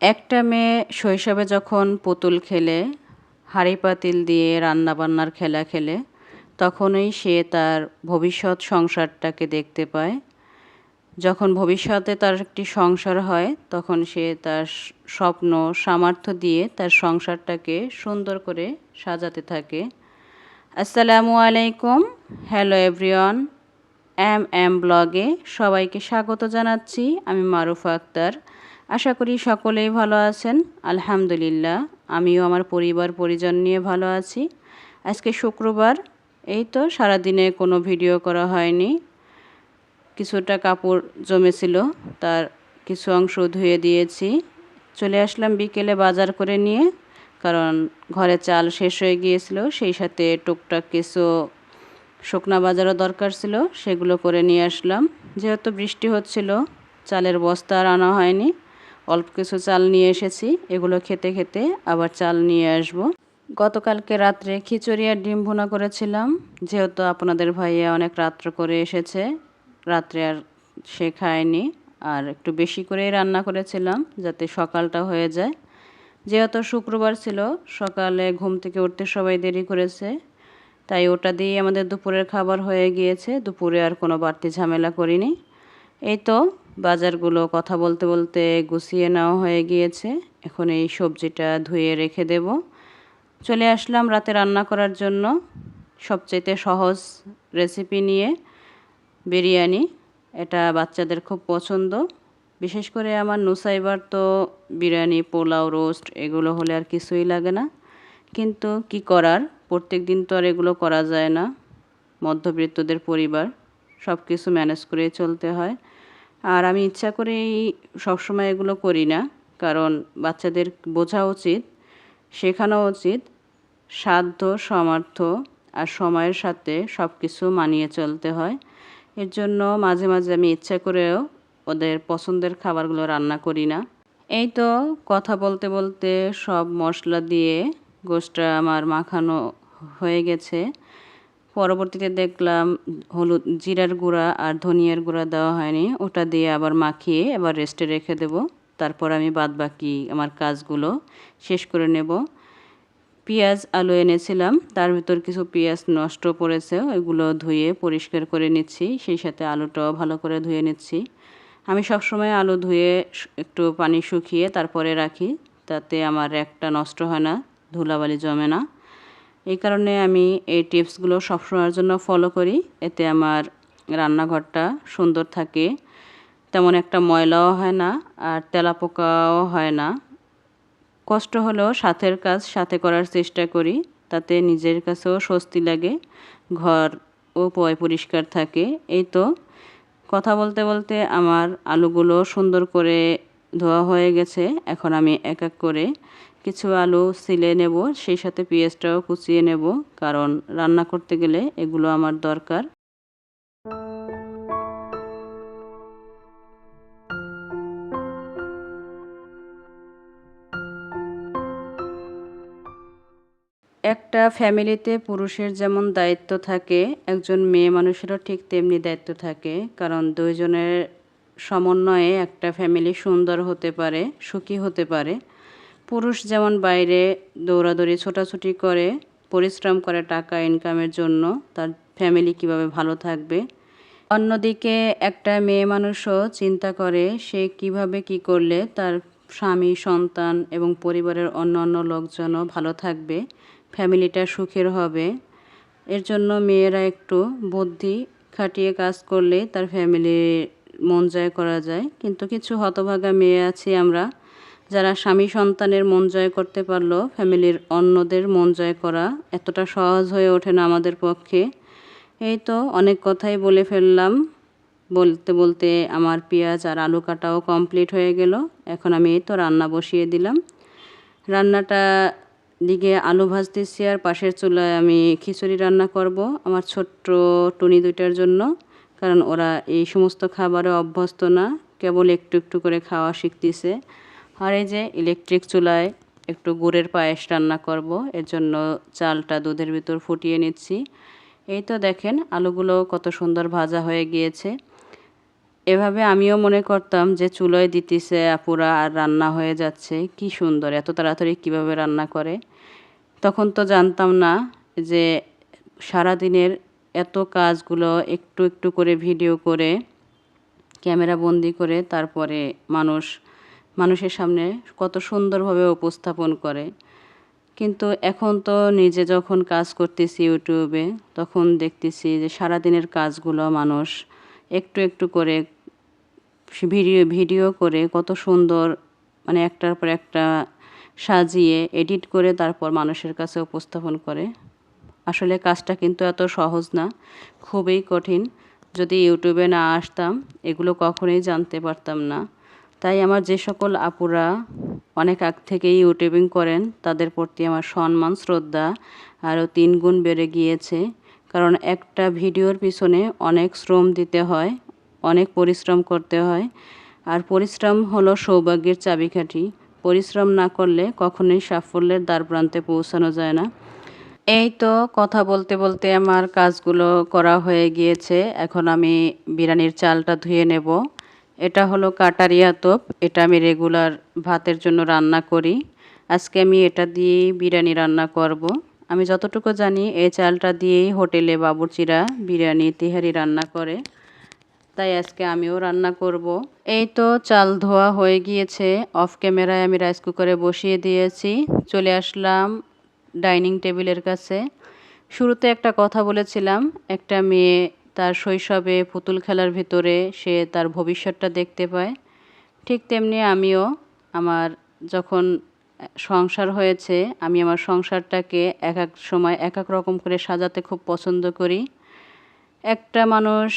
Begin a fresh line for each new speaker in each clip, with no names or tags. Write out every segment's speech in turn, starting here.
একটা মেয়ে শৈশবে যখন পুতুল খেলে, হাঁড়ি পাতিল দিয়ে রান্নাবান্নার খেলা খেলে, তখনই সে তার ভবিষ্যৎ সংসারটাকে দেখতে পায়। যখন ভবিষ্যতে তার একটি সংসার হয়, তখন সে তার স্বপ্ন, সামর্থ্য দিয়ে তার সংসারটাকে সুন্দর করে সাজাতে থাকে। আসসালামু আলাইকুম। হ্যালো এভরিওয়ান এম এম ব্লগে সবাইকে স্বাগত জানাচ্ছি। আমি মারুফা আক্তার। আশা করি সকলেই ভালো আছেন। আলহামদুলিল্লাহ, আমিও আমার পরিবার, পরিজন নিয়ে ভালো আছি। আজকে শুক্রবার, এই তো সারাদিনে কোনো ভিডিও করা হয়নি। কিছুটা কাপড় জমেছিল, তার কিছু অংশ ধুয়ে দিয়েছি। চলে আসলাম বিকেলে বাজার করে নিয়ে, কারণ ঘরে চাল শেষ হয়ে গিয়েছিল, সেই সাথে টুকটাক কিছু শুকনা বাজারও দরকার ছিল, সেগুলো করে নিয়ে আসলাম। যেহেতু বৃষ্টি হচ্ছিল, চালের বস্তা আর আনা হয়নি, অল্প কিছু চাল নিয়ে এসেছি, এগুলো খেতে খেতে আবার চাল নিয়ে আসব। গতকালকে রাত্রে খিচুড়ি আর ডিম ভুনা করেছিলাম, যেহেতু আপনাদের ভাইয়া অনেক রাত্র করে এসেছে রাত্রে আর সে খায়নি। আর একটু বেশি করেই রান্না করেছিলাম যাতে সকালটা হয়ে যায়। যেহেতু শুক্রবার ছিল, সকালে ঘুম থেকে উঠতে সবাই দেরি করেছে। তাই ওটা দিয়েই আমাদের দুপুরের খাবার হয়ে গিয়েছে। দুপুরে আর কোনো বাড়তি ঝামেলা করিনি। এই তো, বাজারগুলো কথা বলতে বলতে গুছিয়ে নেওয়া হয়ে গিয়েছে। এখন এই সবজিটা ধুয়ে রেখে দেব। চলে আসলাম রাতে রান্না করার জন্য। সবচেয়ে সহজ রেসিপি নিয়ে। বিরিয়ানি, এটা বাচ্চাদের খুব পছন্দ। বিশেষ করে আমার নুসাইবার তো বিরিয়ানি, পোলাও, রোস্ট এগুলো হলে আর কিছুই লাগে না। কিন্তু কি করার? প্রত্যেক দিন তো আর এগুলো করা যায় না। মধ্যবিত্তদের পরিবার সব কিছু ম্যানেজ করে চলতে হয়। আর আমি ইচ্ছা করেই সবসময় এগুলো করি না, কারণ বাচ্চাদের বোঝা উচিত, শেখানো উচিত, সাধ্য, সামর্থ্য আর সময়ের সাথে সব কিছু মানিয়ে চলতে হয়। এর জন্য মাঝে মাঝে আমি ইচ্ছা করেও ওদের পছন্দের খাবারগুলো রান্না করি না। এই তো কথা বলতে বলতে সব মশলা দিয়ে গোষ্ঠটা আমার মাখানো হয়ে গেছে। পরবর্তীতে দেখলাম হলুদ জিরার গুঁড়া আর ধনিয়ার গুঁড়া দেওয়া হয়নি। ওটা দিয়ে আবার মাখিয়ে আবার রেস্টে রেখে দেব। তারপর আমি বাদ বাকি আমার কাজগুলো শেষ করে নেব। পেঁয়াজ, আলু এনেছিলাম। তার ভিতর কিছু পেঁয়াজ নষ্ট পড়েছে, ওইগুলো ধুয়ে পরিষ্কার করে নিচ্ছি। সেই সাথে আলুটাও ভালো করে ধুয়ে নিচ্ছি। আমি সবসময় আলু ধুয়ে একটু পানি শুকিয়ে তারপরে রাখি। তাতে আমার একটা নষ্ট হয় না, ধুলাবালি জমে না। এই কারণে আমি এই টিপসগুলো সবসময়ের জন্য ফলো করি। এতে আমার রান্নাঘরটা সুন্দর থাকে। তেমন একটা ময়লাও হয় না আর তেলাপোকাও হয় না। কষ্ট হলেও সাথের কাজ সাথে করার চেষ্টা করি, তাতে নিজের কাছেও স্বস্তি লাগে, ঘর ও পয় পরিষ্কার থাকে। এই তো, কথা বলতে বলতে আমার আলুগুলো সুন্দর করে ধোয়া হয়ে গেছে, এখন আমি এক এক করে কিছু আলু সিলে নেব, সেই সাথে পেঁয়াজটাও কুচিয়ে নেব, কারণ রান্না করতে গেলে এগুলো আমার দরকার। একটা ফ্যামিলিতে পুরুষের যেমন দায়িত্ব থাকে, একজন মেয়ে মানুষেরও ঠিক তেমনি দায়িত্ব থাকে। কারণ দুইজনের সমন্বয়ে একটা ফ্যামিলি সুন্দর হতে পারে, সুখী হতে পারে। পুরুষ যেমন বাইরে দৌড়াদৌড়ি, ছোটাছুটি করে, পরিশ্রম করে টাকা, ইনকামের জন্য তার ফ্যামিলি কীভাবে ভালো থাকবে। অন্যদিকে একটা মেয়ে মানুষও চিন্তা করে সে কীভাবে কি করলে তার স্বামী, সন্তান এবং পরিবারের অন্য অন্য লোকজনও ভালো থাকবে। ফ্যামিলিটা সুখের হবে। এর জন্য মেয়েরা একটু বুদ্ধি খাটিয়ে কাজ করলে তার ফ্যামিলির মন জয় করা যায়। কিন্তু কিছু হতভাগা মেয়ে আছি আমরা, যারা স্বামী সন্তানের মন জয় করতে পারল ফ্যামিলির অন্যদের মন জয় করা এতটা সহজ হয়ে ওঠে না আমাদের পক্ষে। এই তো অনেক কথাই বলে ফেললাম। বলতে বলতে আমার পেঁয়াজ আর আলু কাটাও কমপ্লিট হয়ে গেল। এখন আমি এই তো রান্না বসিয়ে দিলাম। রান্নাটা দিকে আলু ভাজতেছি আর পাশের চুলায় আমি খিচুড়ি রান্না করব আমার ছোট্ট টুনি দুইটার জন্য। কারণ ওরা এই সমস্ত খাবারে অভ্যস্ত না, কেবল একটু একটু করে খাওয়া শিখতেছে। আর এই যে ইলেকট্রিক চুলায় একটু গুড়ের পায়েস রান্না করব, এর জন্য চালটা দুধের ভিতর ফুটিয়ে নিচ্ছি। এই তো দেখেন আলুগুলো কত সুন্দর ভাজা হয়ে গিয়েছে। এভাবে আমিও মনে করতাম যে চুলোয় দিতেছে আপুরা আর রান্না হয়ে যাচ্ছে। কি সুন্দর, এত তাড়াতাড়ি কীভাবে রান্না করে? তখন তো জানতাম না যে সারাদিনের এত কাজগুলো একটু একটু করে ভিডিও করে, ক্যামেরা বন্দি করে তারপরে মানুষ, মানুষের সামনে কত সুন্দরভাবে উপস্থাপন করে। কিন্তু এখন তো নিজে যখন কাজ করতেছি ইউটিউবে, তখন দেখতেছি যে সারাদিনের কাজগুলো মানুষ একটু একটু করে ভিডিও ভিডিও করে কত সুন্দর মানে একটার পর একটা সাজিয়ে এডিট করে তারপর মানুষের কাছে উপস্থাপন করে। আসলে কাজটা কিন্তু এত সহজ না, খুবই কঠিন। যদি ইউটিউবে না আসতাম, এগুলো কখনোই জানতে পারতাম না। তাই আমার যে সকল আপুরা অনেক আগ থেকেই ইউটিউবিং করেন, তাদের প্রতি আমার সম্মান, শ্রদ্ধা আরও তিন গুণ বেড়ে গিয়েছে। কারণ একটা ভিডিওর পিছনে অনেক শ্রম দিতে হয় অনেক পরিশ্রম করতে হয়। আর পরিশ্রম হলো সৌভাগ্যের চাবিকাঠি। পরিশ্রম না করলে কখনোই সাফল্যের দ্বারপ্রান্তে পৌঁছানো যায় না। এই তো কথা বলতে বলতে আমার কাজগুলো করা হয়ে গিয়েছে। এখন আমি বিরিয়ানির চালটা ধুয়ে নেব। এটা হলো কাটারিয়া তোপ। এটা আমি রেগুলার ভাতের জন্য রান্না করি। আজকে আমি এটা দিয়েই বিরিয়ানি রান্না করব। আমি যতটুকু জানি, এই চালটা দিয়েই হোটেলে বাবুর্চিরা বিরিয়ানি, তেহারি রান্না করে। তাই আজকে আমিও রান্না করব। এই তো চাল ধোয়া হয়ে গিয়েছে। অফ ক্যামেরায় আমি রাইস কুকারে বসিয়ে দিয়েছি। চলে আসলাম ডাইনিং টেবিলের কাছে। শুরুতে একটা কথা বলেছিলাম, একটা মেয়ে তার শৈশবে পুতুল খেলার ভিতরে সে তার ভবিষ্যৎটা দেখতে পায়। ঠিক তেমনি আমিও আমার যখন সংসার হয়েছে, আমি আমার সংসারটাকে এক এক সময় এক এক রকম করে সাজাতে খুব পছন্দ করি। একটা মানুষ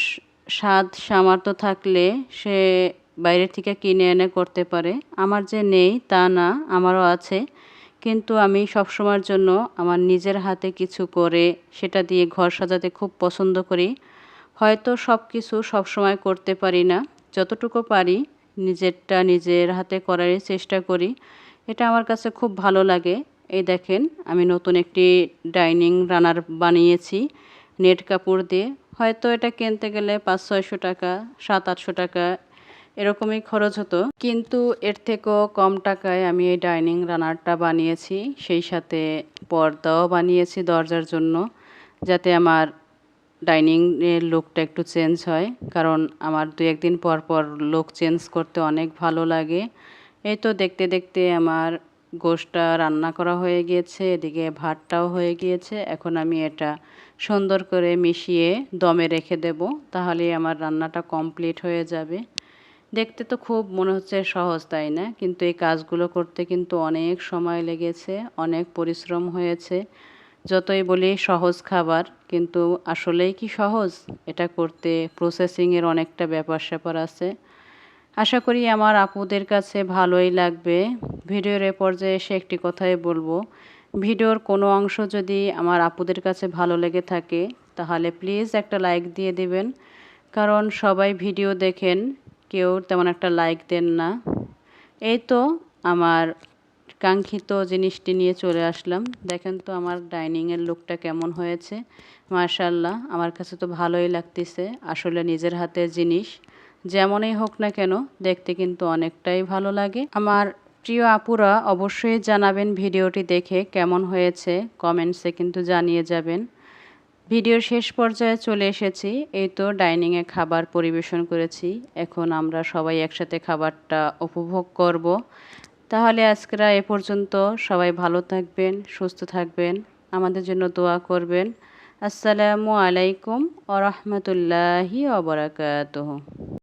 স্বাদ, সামর্থ্য থাকলে সে বাইরে থেকে কিনে এনে করতে পারে। আমার যে নেই তা না, আমারও আছে। কিন্তু আমি সবসময়ের জন্য আমার নিজের হাতে কিছু করে সেটা দিয়ে ঘর সাজাতে খুব পছন্দ করি। হয়তো সব কিছু সবসময় করতে পারি না। যতটুকু পারি, নিজেরটা নিজের হাতে করারই চেষ্টা করি। এটা আমার কাছে খুব ভালো লাগে। এই দেখেন, আমি নতুন একটি ডাইনিং রানার বানিয়েছি। নেট কাপড় দিয়ে। হয়তো এটা কিনতে গেলে পাঁচ, ছয়শো টাকা, সাত, আটশো টাকা এরকমই খরচ হতো। কিন্তু এর থেকেও কম টাকায় আমি এই ডাইনিং রানারটা বানিয়েছি। সেই সাথে পর্দাও বানিয়েছি দরজার জন্য, যাতে আমার ডাইনিংয়ের লুকটা একটু চেঞ্জ হয়। কারণ আমার দু একদিন পর পর লুক চেঞ্জ করতে অনেক ভালো লাগে। এই তো দেখতে দেখতে আমার গোশটা রান্না করা হয়ে গিয়েছে, এদিকে ভাতটাও হয়ে গিয়েছে। এখন আমি এটা সুন্দর করে মিশিয়ে দমে রেখে দেব তাহলে আমার রান্নাটা কমপ্লিট হয়ে যাবে। দেখতে তো খুব মনে হচ্ছে সহজ, তাই না? কিন্তু এই কাজগুলো করতে কিন্তু অনেক সময় লেগেছে, অনেক পরিশ্রম হয়েছে। যতই বলি সহজ খাবার, কিন্তু আসলেই কি সহজ? এটা করতে প্রসেসিংয়ের অনেকটা ব্যাপার স্যাপার আছে। আশা করি আমার আপুদের কাছে ভালোই লাগবে। ভিডিওর এ পর্যায়ে এসে একটি কথাই বলব ভিডিওর কোনো অংশ যদি আমার আপুদের কাছে ভালো লেগে থাকে, তাহলে প্লিজ একটা লাইক দিয়ে দিবেন। কারণ সবাই ভিডিও দেখেন, কেউ তেমন একটা লাইক দেন না। এই তো আমার কাঙ্ক্ষিত জিনিসটি নিয়ে চলে আসলাম। দেখেন তো আমার ডাইনিংয়ের লুকটা কেমন হয়েছে। মার্শাল্লাহ আমার কাছে তো ভালোই লাগতেছে। আসলে নিজের হাতের জিনিস, যেমনই হোক না কেন, দেখতে কিন্তু অনেকটাই ভালো লাগে। আমার প্রিয় আপুরা, অবশ্যই জানাবেন ভিডিওটি দেখে কেমন হয়েছে। কমেন্টসে কিন্তু জানিয়ে যাবেন। ভিডিওর শেষ পর্যায়ে চলে এসেছি। এই তো ডাইনিংয়ে খাবার পরিবেশন করেছি। এখন আমরা সবাই একসাথে খাবারটা উপভোগ করব। তাহলে আজকেরা এ পর্যন্ত সবাই ভালো থাকবেন, সুস্থ থাকবেন, আমাদের জন্য দোয়া করবেন। আসসালামু আলাইকুম ওরহমতুল্লাহি অবরাকাত